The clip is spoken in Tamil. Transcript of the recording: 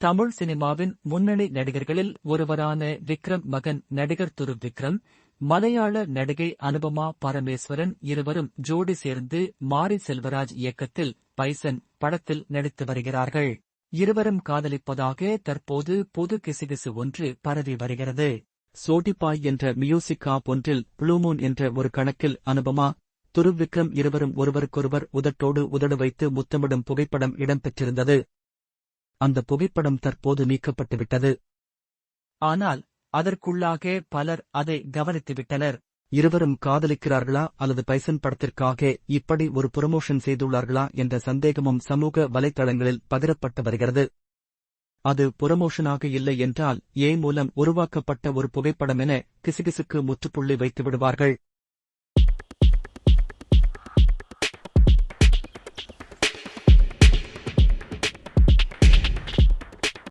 தமிழ் சினிமாவின் முன்னணி நடிகர்களில் ஒருவரான விக்ரம் மகன் நடிகர் துரு விக்ரம் மலையாள நடிகை அனுபமா பரமேஸ்வரன் இருவரும் ஜோடி சேர்ந்து மாரி செல்வராஜ் இயக்கத்தில் பைசன் படத்தில் நடித்து வருகிறார்கள். இருவரும் காதலிப்பதாக தற்போது பொது கிசுகிசு ஒன்று பரவி வருகிறது. சோடிபாய் என்ற மியூசிக் ஆப் ஒன்றில் ப்ளூமூன் என்ற ஒரு கணக்கில் அனுபமா துரு விக்ரம் இருவரும் ஒருவருக்கொருவர் உதட்டோடு உதடு வைத்து முத்தமிடும் புகைப்படம் இடம்பெற்றிருந்தது. அந்த புகைப்படம் தற்போது நீக்கப்பட்டுவிட்டது ஆனால் அதற்குள்ளாக பலர் அதை கவனித்துவிட்டனர். இருவரும் காதலிக்கிறார்களா அல்லது பைசன் படத்திற்காக இப்படி ஒரு புரமோஷன் செய்துள்ளார்களா என்ற சந்தேகமும் சமூக வலைத்தளங்களில் பகிரப்பட்டு வருகிறது. அது புரமோஷனாக இல்லை என்றால் ஏ மூலம் உருவாக்கப்பட்ட ஒரு புகைப்படம் என கிசுகிசுக்கு முற்றுப்புள்ளி வைத்து விடுவார்கள்